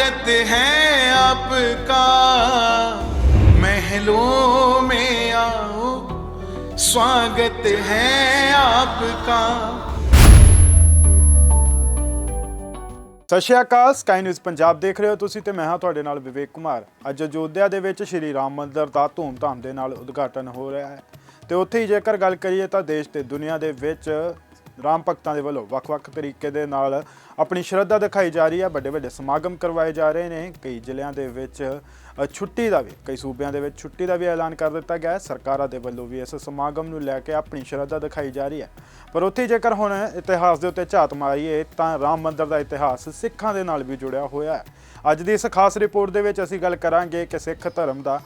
स्वागत है आपका महलों में आओ स्वागत है आपका ਸਤਿ ਸ਼੍ਰੀ ਅਕਾਲ ਸਕਾਈ ਨਿਊਜ਼ ਪੰਜਾਬ ਦੇਖ ਰਹੇ ਹੋ ਤੁਸੀਂ ਤੇ ਮੈਂ ਹਾਂ ਤੁਹਾਡੇ ਨਾਲ ਵਿਵੇਕ ਕੁਮਾਰ ਅੱਜ ਅਯੋਧਿਆ ਦੇ ਵਿੱਚ ਸ਼੍ਰੀ ਰਾਮ ਮੰਦਿਰ ਦਾ ਧੂਮਧਾਮ ਦੇ ਨਾਲ ਉਦਘਾਟਨ ਹੋ ਰਿਹਾ ਹੈ ਤੇ ਉੱਥੇ ਹੀ ਜੇਕਰ ਗੱਲ ਕਰੀਏ ਤਾਂ ਦੇਸ਼ ਤੇ ਦੁਨੀਆ ਦੇ ਵਿੱਚ ਰਾਮ ਭਗਤਾਂ ਦੇ ਵੱਲੋਂ ਵੱਖ-ਵੱਖ ਤਰੀਕੇ ਦੇ ਨਾਲ ਆਪਣੀ ਸ਼ਰਧਾ ਦਿਖਾਈ ਜਾ ਰਹੀ ਹੈ। ਵੱਡੇ ਵੱਡੇ ਸਮਾਗਮ ਕਰਵਾਏ ਜਾ ਰਹੇ ਨੇ। ਕਈ ਜ਼ਿਲ੍ਹਿਆਂ ਦੇ ਵਿੱਚ ਛੁੱਟੀ ਦਾ ਵੀ, ਕਈ ਸੂਬਿਆਂ ਦੇ ਵਿੱਚ ਛੁੱਟੀ ਦਾ ਵੀ ਐਲਾਨ ਕਰ ਦਿੱਤਾ ਗਿਆ ਹੈ। ਸਰਕਾਰਾਂ ਦੇ ਵੱਲੋਂ ਵੀ ਇਸ ਸਮਾਗਮ ਨੂੰ ਲੈ ਕੇ ਆਪਣੀ ਸ਼ਰਧਾ ਦਿਖਾਈ ਜਾ ਰਹੀ ਹੈ। ਪਰ ਉੱਥੇ ਜੇਕਰ ਹੁਣ ਇਤਿਹਾਸ ਦੇ ਉੱਤੇ ਝਾਤ ਮਾਰੀਏ, ਤਾਂ ਰਾਮ ਮੰਦਿਰ ਦਾ ਇਤਿਹਾਸ ਸਿੱਖਾਂ ਦੇ ਨਾਲ ਵੀ ਜੁੜਿਆ ਹੋਇਆ ਹੈ। ਅੱਜ ਦੀ ਇਸ ਖਾਸ ਰਿਪੋਰਟ ਦੇ ਵਿੱਚ ਅਸੀਂ ਗੱਲ ਕਰਾਂਗੇ ਕਿ ਸਿੱਖ ਧਰਮ ਦਾ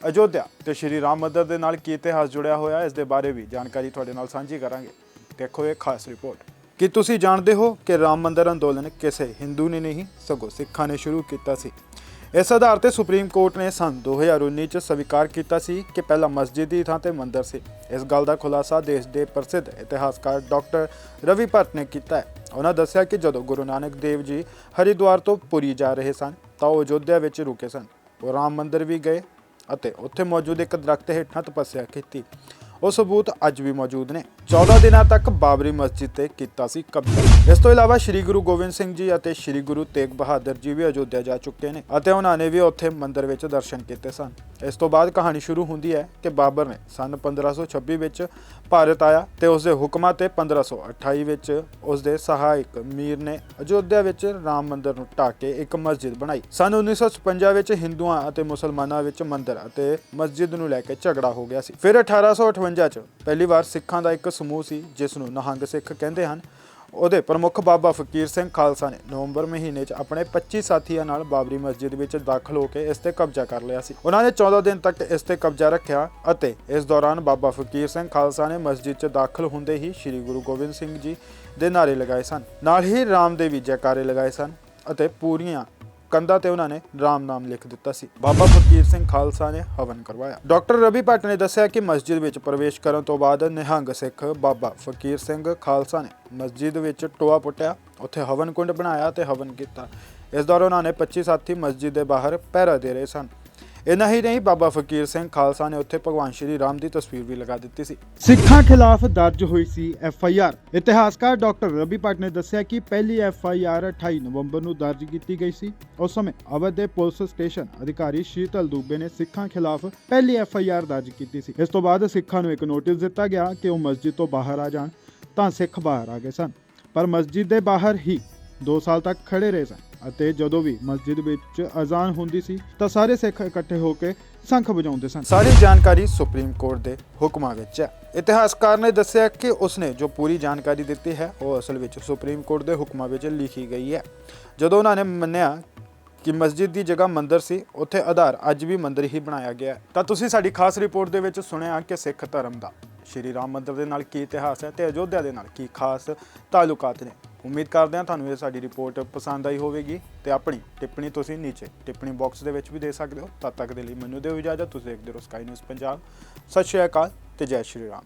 ਅਯੋਧਿਆ ਤੇ ਸ਼੍ਰੀ ਰਾਮ ਮੰਦਿਰ ਦੇ ਨਾਲ ਕੀ ਇਤਿਹਾਸ ਜੁੜਿਆ ਹੋਇਆ ਹੈ। ਇਸ ਦੇ ਬਾਰੇ ਵੀ ਜਾਣਕਾਰੀ ਤੁਹਾਡੇ ਨਾਲ ਸਾਂਝੀ ਕਰਾਂਗੇ। ਦੇਖੋ ਇਹ ਖਾਸ ਰਿਪੋਰਟ। ਕੀ ਤੁਸੀਂ ਜਾਣਦੇ ਹੋ ਕਿ ਰਾਮ ਮੰਦਰ ਅੰਦੋਲਨ ਕਿਸੇ ਹਿੰਦੂ ਨੇ ਨਹੀਂ, ਸਗੋਂ ਸਿੱਖਾਂ ਨੇ ਸ਼ੁਰੂ ਕੀਤਾ ਸੀ। ਇਸ ਆਧਾਰ ਤੇ ਸੁਪਰੀਮ ਕੋਰਟ ਨੇ ਸੰਨ 2019 ਚ ਸਵੀਕਾਰ ਕੀਤਾ ਸੀ ਕਿ ਪਹਿਲਾਂ ਮਸਜਿਦ ਦੀ ਥਾਂ ਤੇ ਮੰਦਰ ਸੀ। ਇਸ ਗੱਲ ਦਾ ਖੁਲਾਸਾ ਦੇਸ਼ ਦੇ ਪ੍ਰਸਿੱਧ ਇਤਿਹਾਸਕਾਰ ਡਾਕਟਰ ਰਵੀ ਭੱਟ ਨੇ ਕੀਤਾ ਹੈ। ਉਹਨਾਂ ਦੱਸਿਆ ਕਿ ਜਦੋਂ ਗੁਰੂ ਨਾਨਕ ਦੇਵ ਜੀ ਹਰਿਦੁਆਰ ਤੋਂ ਪੁਰੀ ਜਾ ਰਹੇ ਸਨ, ਤਾਂ ਉਹ ਅਯੋਧਿਆ ਵਿੱਚ ਰੁਕੇ ਸਨ। ਉਹ ਰਾਮ ਮੰਦਰ ਵੀ ਗਏ ਅਤੇ ਉੱਥੇ ਮੌਜੂਦ ਇੱਕ ਦਰਖਤ ਹੇਠਾਂ ਤਪੱਸਿਆ ਕੀਤੀ। ਉਹ ਸਬੂਤ ਅੱਜ ਵੀ ਮੌਜੂਦ ਨੇ। 14 ਦਿਨਾਂ ਤੱਕ ਬਾਬਰੀ ਮਸਜਿਦ ਤੇ ਕੀਤਾ ਸੀ ਕਬਜ਼ਾ। ਇਸ ਤੋਂ ਇਲਾਵਾ ਸ੍ਰੀ ਗੁਰੂ ਗੋਬਿੰਦ ਸਿੰਘ ਜੀ ਅਤੇ ਸ੍ਰੀ ਗੁਰੂ ਤੇਗ ਬਹਾਦਰ ਜੀ ਵੀ ਅਯੋਧਿਆ ਜਾ ਚੁੱਕੇ ਨੇ ਅਤੇ ਉਹਨਾਂ ਨੇ ਵੀ ਉੱਥੇ ਮੰਦਿਰ ਵਿੱਚ ਦਰਸ਼ਨ ਕੀਤੇ ਸਨ। ਇਸ ਤੋਂ ਬਾਅਦ ਕਹਾਣੀ ਸ਼ੁਰੂ ਹੁੰਦੀ ਹੈ ਕਿ ਬਾਬਰ ਨੇ ਸਨ 1526 ਵਿੱਚ ਭਾਰਤ ਆਇਆ ਤੇ ਉਸ ਦੇ ਹੁਕਮਾਂ ਤੇ 1528 ਵਿੱਚ ਉਸ ਦੇ ਸਹਾਇਕ ਮੀਰ ਨੇ ਅਯੋਧਿਆ ਵਿੱਚ ਰਾਮ ਮੰਦਿਰ ਨੂੰ ਢਾਹ ਕੇ ਇੱਕ ਮਸਜਿਦ ਬਣਾਈ। ਸਨ 1956 ਵਿੱਚ ਹਿੰਦੂਆਂ ਅਤੇ ਮੁਸਲਮਾਨਾਂ ਵਿੱਚ ਮੰਦਿਰ ਅਤੇ ਮਸਜਿਦ ਨੂੰ ਲੈ ਕੇ ਝਗੜਾ ਹੋ ਗਿਆ ਸੀ। ਫਿਰ 1858 ਚ ਪਹਿਲੀ ਵਾਰ ਸਿੱਖਾਂ ਦਾ ਇੱਕ ਸਮੂਹ ਸੀ ਜਿਸ ਨੂੰ ਨਹੰਗ ਸਿੱਖ ਕਹਿੰਦੇ ਹਨ। ਉਹਦੇ ਪ੍ਰਮੁੱਖ ਬਾਬਾ ਫਕੀਰ ਸਿੰਘ ਖਾਲਸਾ ਨੇ ਨਵੰਬਰ ਮਹੀਨੇ 'ਚ ਆਪਣੇ 25 ਸਾਥੀਆਂ ਨਾਲ ਬਾਬਰੀ ਮਸਜਿਦ ਵਿੱਚ ਦਾਖਲ ਹੋ ਕੇ ਇਸ ਤੇ ਕਬਜ਼ਾ ਕਰ ਲਿਆ ਸੀ। ਉਹਨਾਂ ਨੇ 14 ਦਿਨ ਤੱਕ ਇਸ ਤੇ ਕਬਜ਼ਾ ਰੱਖਿਆ ਅਤੇ ਇਸ ਦੌਰਾਨ ਬਾਬਾ ਫਕੀਰ ਸਿੰਘ ਖਾਲਸਾ ਨੇ ਮਸਜਿਦ 'ਚ ਦਾਖਲ ਹੁੰਦੇ ਹੀ ਸ੍ਰੀ ਗੁਰੂ ਗੋਬਿੰਦ ਸਿੰਘ ਜੀ ਦੇ ਨਾਰੇ ਲਗਾਏ ਸਨ। ਨਾਲ ਹੀ ਰਾਮ ਦੇ ਜੈਕਾਰੇ ਲਗਾਏ ਸਨ ਅਤੇ ਪੂਰੀਆਂ ਕੰਧਾਂ ਤੇ ਉਹਨਾਂ ਨੇ ਰਾਮ ਨਾਮ ਲਿਖ ਦਿੱਤਾ ਸੀ। ਬਾਬਾ ਫਕੀਰ ਸਿੰਘ ਖਾਲਸਾ ਨੇ ਹਵਨ ਕਰਵਾਇਆ। ਡਾਕਟਰ ਰਵੀ ਭੱਟ ਨੇ ਦੱਸਿਆ ਕਿ ਮਸਜਿਦ ਵਿੱਚ ਪ੍ਰਵੇਸ਼ ਕਰਨ ਤੋਂ ਬਾਅਦ ਨਿਹੰਗ ਸਿੱਖ ਬਾਬਾ ਫਕੀਰ ਸਿੰਘ ਖਾਲਸਾ ਨੇ ਮਸਜਿਦ ਵਿੱਚ ਟੋਆ ਪੁੱਟਿਆ, ਉੱਥੇ ਹਵਨ ਕੁੰਡ ਬਣਾਇਆ ਤੇ ਹਵਨ ਕੀਤਾ। ਇਸ ਦੌਰਾਨ ਉਹਨਾਂ ਨੇ 25 ਸਾਥੀ ਮਸਜਿਦ ਦੇ ਬਾਹਰ ਪਹਿਰਾ ਦੇ ਰਹੇ ਸਨ। ਇੰਨਾ ਹੀ ਨਹੀਂ, ਬਾਬਾ ਫਕੀਰ ਸਿੰਘ ਖਾਲਸਾ ਨੇ ਉੱਥੇ ਭਗਵਾਨ ਸ਼੍ਰੀ ਰਾਮ ਦੀ ਤਸਵੀਰ ਵੀ ਲਗਾ ਦਿੱਤੀ ਸੀ। ਸਿੱਖਾਂ ਖਿਲਾਫ ਦਰਜ ਹੋਈ ਸੀ ਐਫ ਆਈ ਆਰ ਇਤਿਹਾਸਕਾਰ ਡਾਕਟਰ ਰਵੀ ਭੱਟ ਨੇ ਦੱਸਿਆ ਕਿ ਪਹਿਲੀ ਐਫ ਆਈ ਆਰ 28 ਨਵੰਬਰ ਨੂੰ ਦਰਜ ਕੀਤੀ ਗਈ ਸੀ। ਉਸ ਸਮੇਂ ਅਵਧ ਦੇ ਪੁਲਿਸ ਸਟੇਸ਼ਨ ਅਧਿਕਾਰੀ ਸ਼ੀਤਲ ਦੂਬੇ ਨੇ ਸਿੱਖਾਂ ਖਿਲਾਫ ਪਹਿਲੀ ਐਫ ਆਈ ਆਰ ਦਰਜ ਕੀਤੀ ਸੀ। ਇਸ ਤੋਂ ਬਾਅਦ ਸਿੱਖਾਂ ਨੂੰ ਇੱਕ ਨੋਟਿਸ ਦਿੱਤਾ ਗਿਆ ਕਿ ਉਹ ਮਸਜਿਦ ਤੋਂ ਬਾਹਰ ਆ ਜਾਣ ਤਾਂ ਸਿੱਖ ਬਾਹਰ ਆ ਗਏ ਸਨ। ਪਰ ਮਸਜਿਦ ਦੇ ਬਾਹਰ ਹੀ 2 ਸਾਲ ਤੱਕ ਖੜੇ ਰਹੇ ਸਨ। ਅਤੇ ਜਦੋਂ ਵੀ ਮਸਜਿਦ ਵਿੱਚ ਅਜ਼ਾਨ ਹੁੰਦੀ ਸੀ, ਤਾਂ ਸਾਰੇ ਸਿੱਖ ਇਕੱਠੇ ਹੋ ਕੇ ਸ਼ੰਖ ਵਜਾਉਂਦੇ ਸਨ। ਸਾਰੀ ਜਾਣਕਾਰੀ ਸੁਪਰੀਮ ਕੋਰਟ ਦੇ ਹੁਕਮਾਂ ਵਿੱਚ ਹੈ। ਇਤਿਹਾਸਕਾਰ ਨੇ ਦੱਸਿਆ ਕਿ ਉਸਨੇ ਜੋ ਪੂਰੀ ਜਾਣਕਾਰੀ ਦਿੱਤੀ ਹੈ, ਉਹ ਅਸਲ ਵਿੱਚ ਸੁਪਰੀਮ ਕੋਰਟ ਦੇ ਹੁਕਮਾਂ ਵਿੱਚ ਲਿਖੀ ਗਈ ਹੈ। ਜਦੋਂ ਉਹਨਾਂ ਨੇ ਮੰਨਿਆ ਕਿ ਮਸਜਿਦ ਦੀ ਜਗ੍ਹਾ ਮੰਦਰ ਸੀ, ਉੱਥੇ ਆਧਾਰ ਅੱਜ ਵੀ ਮੰਦਿਰ ਹੀ ਬਣਾਇਆ ਗਿਆ ਤਾਂ ਤੁਸੀਂ ਸਾਡੀ ਖਾਸ ਰਿਪੋਰਟ ਦੇ ਵਿੱਚ ਸੁਣਿਆ ਕਿ ਸਿੱਖ ਧਰਮ ਦਾ ਸ਼੍ਰੀ ਰਾਮ ਮੰਦਰ ਦੇ ਨਾਲ ਕੀ ਇਤਿਹਾਸ ਹੈ ਤੇ ਅਯੋਧਿਆ ਦੇ ਨਾਲ ਕੀ ਖਾਸ ਤਾਲੁਕਾਤ ਨੇ। ਉਮੀਦ ਕਰਦੇ ਹਾਂ ਤੁਹਾਨੂੰ ਇਹ ਸਾਡੀ ਰਿਪੋਰਟ ਪਸੰਦ ਆਈ ਹੋਵੇਗੀ ਤੇ ਆਪਣੀ ਟਿੱਪਣੀ ਤੁਸੀਂ ਨੀਚੇ ਟਿੱਪਣੀ ਬਾਕਸ ਦੇ ਵਿੱਚ ਵੀ ਦੇ ਸਕਦੇ ਹੋ। ਤਦ ਤੱਕ ਦੇ ਲਈ ਮੈਨੂੰ ਦਿਓ ਇਜਾਜ਼ਤ, ਤੁਸੀਂ ਦੇਖਦੇ ਰਹੋ ਸਕਾਈ ਨਿਊਜ਼ ਪੰਜਾਬ। ਸਤਿ ਸ਼੍ਰੀ ਅਕਾਲ ਤੇ ਜੈ ਸ਼੍ਰੀ ਰਾਮ।